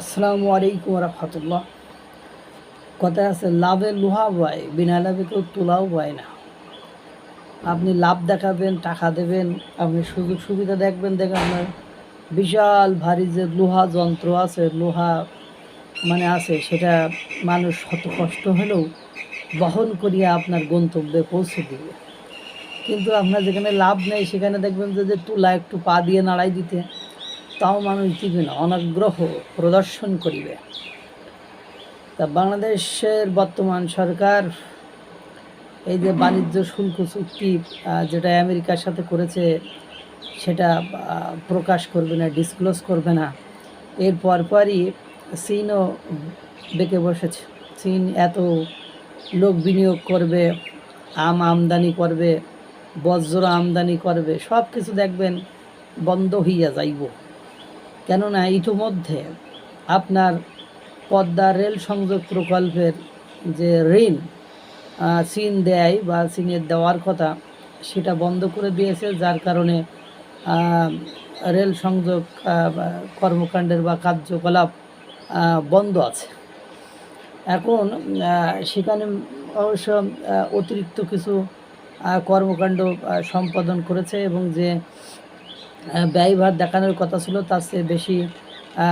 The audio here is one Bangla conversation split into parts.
আসসালামু আলাইকুম রহমতুল্লাহ। কথায় আছে লাভে লোহা বয়, বিনা লাভে কেউ তোলাও বয় না। আপনি লাভ দেখাবেন, টাকা দেবেন, আপনি সুযোগ সুবিধা দেখবেন দেখেন আপনার বিশাল ভারী যে লোহা যন্ত্র আছে, লোহা মানে আছে, সেটা মানুষ শত কষ্ট হলেও বহন করিয়া আপনার গন্তব্যে পৌঁছে দিবে। কিন্তু আপনার যেখানে লাভ নেই, সেখানে দেখবেন যে যে তুলা একটু পা দিয়ে নাড়াই দিতে তাও মানুষ দিবে না, অনাগ্রহ প্রদর্শন করিবে। তা বাংলাদেশের বর্তমান সরকার, এই যে বাণিজ্য শুল্ক চুক্তি যেটা আমেরিকার সাথে করেছে, সেটা প্রকাশ করবে না ডিসক্লোজ করবে না। এর পরপরই চীনও বেঁকে বসেছে। চীন এত লোক বিনিয়োগ করবে, আম আমদানি করবে, বজ্র আমদানি করবে সব কিছু দেখবেন বন্ধ হইয়া যাইব। কেননা ইতিমধ্যে আপনার পদ্মা রেল সংযোগ প্রকল্পের যে ঋণ চীন দেয় বা চীনের দেওয়ার কথা, সেটা বন্ধ করে দিয়েছে, যার কারণে রেল সংযোগ কর্মকাণ্ডের বা কার্যকলাপ বন্ধ আছে। এখন সেখানে অবশ্য অতিরিক্ত কিছু কর্মকাণ্ড সম্পাদন করেছে এবং যে ব্যয়ভার দেখানোর কথা ছিল, তার চেয়ে বেশি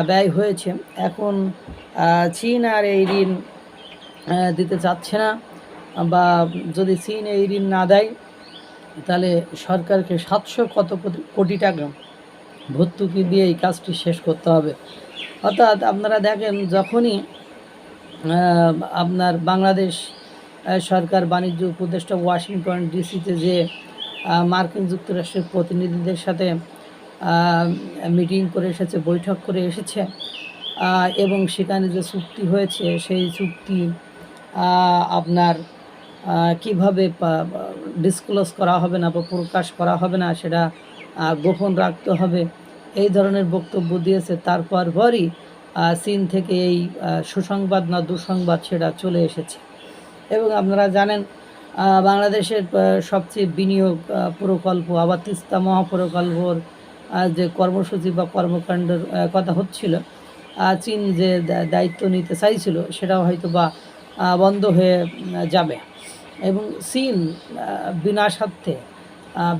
ব্যয় হয়েছে। এখন চীন আর এই ঋণ দিতে চাচ্ছে না, বা যদি চীন এই ঋণ না দেয়, তাহলে সরকারকে সাতশো কত কোটি- টাকা ভর্তুকি দিয়ে এই কাজটি শেষ করতে হবে। অর্থাৎ আপনারা দেখেন, যখনই আপনার বাংলাদেশ সরকার বাণিজ্য উপদেষ্টা ওয়াশিংটন ডিসিতে যে মার্কিন যুক্তরাষ্ট্রের প্রতিনিধিদের সাথে মিটিং করে এসেছে, বৈঠক করে এসেছে এবং সেখানে যে চুক্তি হয়েছে, সেই চুক্তি আপনার কীভাবে ডিসক্লোজ করা হবে না বা প্রকাশ করা হবে না সেটা গোপন রাখতে হবে, এই ধরনের বক্তব্য দিয়েছে। তারপর পরই চীন থেকে এই সুসংবাদ না দুঃসংবাদ সেটা চলে এসেছে। এবং আপনারা জানেন বাংলাদেশের সবচেয়ে বিনিয়োগ প্রকল্প, আবার তিস্তা মহাপ্রকল্পর যে কর্মসূচি বা কর্মকাণ্ডের কথা হচ্ছিল চীন যে দায়িত্ব নিতে চাইছিল, সেটাও হয়তো বা বন্ধ হয়ে যাবে। এবং চীন বিনা স্বার্থে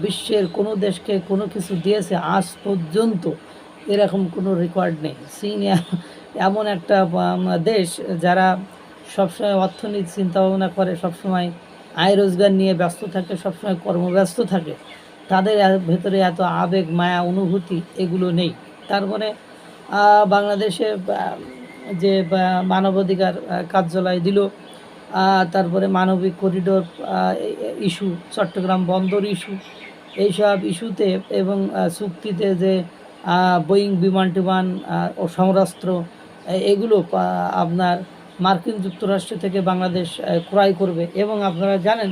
বিশ্বের কোনো দেশকে কোনো কিছু দিয়েছে, আজ পর্যন্ত এরকম কোনো রেকর্ড নেই। চীন এমন একটা দেশ যারা সবসময় অর্থনীতি চিন্তা ভাবনা করে, সবসময় আয় রোজগার নিয়ে ব্যস্ত থাকে, সবসময় কর্মব্যস্ত থাকে তাদের ভেতরে এত আবেগ মায়া অনুভূতি এগুলো নেই। তারপরে আহ, বাংলাদেশে যে মানবাধিকার কার্যালয় দিল তারপরে মানবিক করিডোর ইস্যু চট্টগ্রাম বন্দর ইস্যু এইসব ইস্যুতে এবং চুক্তিতে যে বোয়িং বিমান টিমান ও সমরাস্ত্র এগুলো আপনার মার্কিন যুক্তরাষ্ট্র থেকে বাংলাদেশ ক্রয় করবে। এবং আপনারা জানেন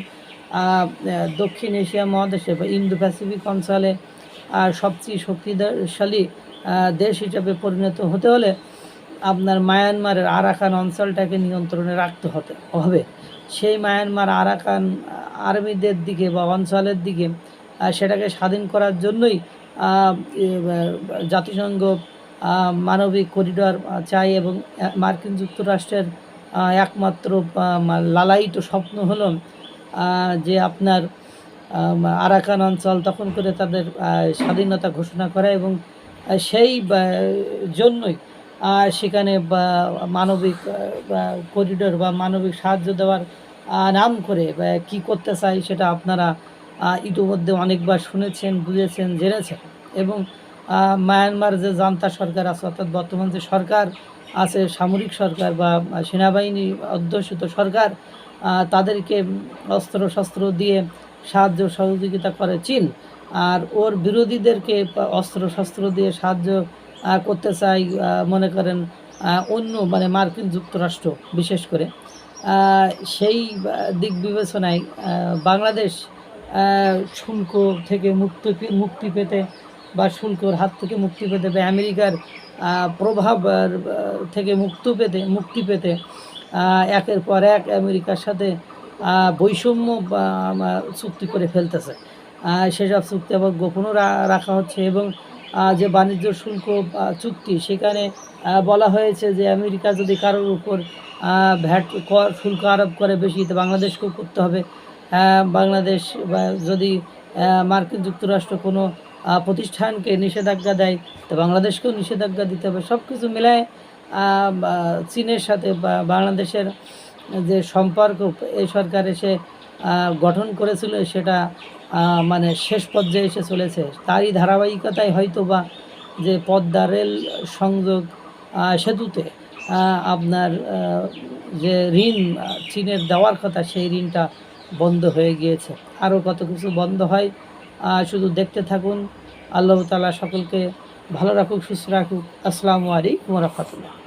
দক্ষিণ এশিয়া মহাদেশে বা ইন্দো প্যাসিফিক অঞ্চলে সবচেয়ে শক্তিশালী দেশ হিসাবে পরিণত হতে হলে আপনার মায়ানমারের আরাকান অঞ্চলটাকে নিয়ন্ত্রণে রাখতে হতে হবে। সেই মায়ানমার আরাকান আর্মিদের দিকে বা অঞ্চলের দিকে সেটাকে স্বাধীন করার জন্যই জাতিসংঘ মানবিক করিডর চাই এবং মার্কিন যুক্তরাষ্ট্রের একমাত্র লালায়িত স্বপ্ন হলো যে আপনার আরাকান অঞ্চল তখন করে তাদের স্বাধীনতা ঘোষণা করা এবং সেই জন্যই সেখানে মানবিক করিডোর বা মানবিক সাহায্য দেওয়ার নাম করে কী করতে চাই সেটা আপনারা ইতিমধ্যে অনেকবার শুনেছেন, বুঝেছেন, জেনেছেন এবং মায়ানমার যে জান্তা সরকার আছে অর্থাৎ বর্তমান যে সরকার আছে সামরিক সরকার বা সেনাবাহিনী অধ্যুষিত সরকার তাদেরকে অস্ত্র শস্ত্র দিয়ে সাহায্য সহযোগিতা করে চীন। আর ওর বিরোধীদেরকে অস্ত্র শস্ত্র দিয়ে সাহায্য করতে চাই মনে করেন অন্য মানে মার্কিন যুক্তরাষ্ট্র বিশেষ করে। সেই দিক বিবেচনায় বাংলাদেশ শুল্ক থেকে মুক্তি মুক্তি পেতে বা শুল্কর হাত থেকে মুক্তি পেতে বা আমেরিকার প্রভাব থেকে মুক্ত পেতে, মুক্তি পেতে একের পর এক আমেরিকার সাথে বৈষম্য চুক্তি করে ফেলতেছে। সেসব চুক্তি আবার গোপনও রাখা হচ্ছে এবং যে বাণিজ্য শুল্ক চুক্তি, সেখানে বলা হয়েছে যে আমেরিকা যদি কারোর উপর ভ্যাট কর, শুল্ক আরোপ করে বেশি, তো বাংলাদেশকেও করতে হবে। বাংলাদেশ যদি মার্কিন যুক্তরাষ্ট্র কোনো প্রতিষ্ঠানকে নিষেধাজ্ঞা দেয়, তো বাংলাদেশকেও নিষেধাজ্ঞা দিতে হবে। সব কিছু মিলায় চীনের সাথে বাংলাদেশের যে সম্পর্ক, এই সরকার এসে গঠন করেছিল, সেটা মানে শেষ পর্যায়ে এসে চলেছে। তারই ধারাবাহিকতায় হয়তো বা যে পদ্মা রেল সংযোগ সেতুতে আপনার যে ঋণ, চীনের দেওয়ার কথা, সেই ঋণটা বন্ধ হয়ে গিয়েছে। আরও কত কিছু বন্ধ হয় শুধু দেখতে থাকুন। আল্লাহ তালা সকলকে ভালো রাখুক সুস্থ রাখুক। আসসালামু আলাইকুম রহমতুল্লাহ।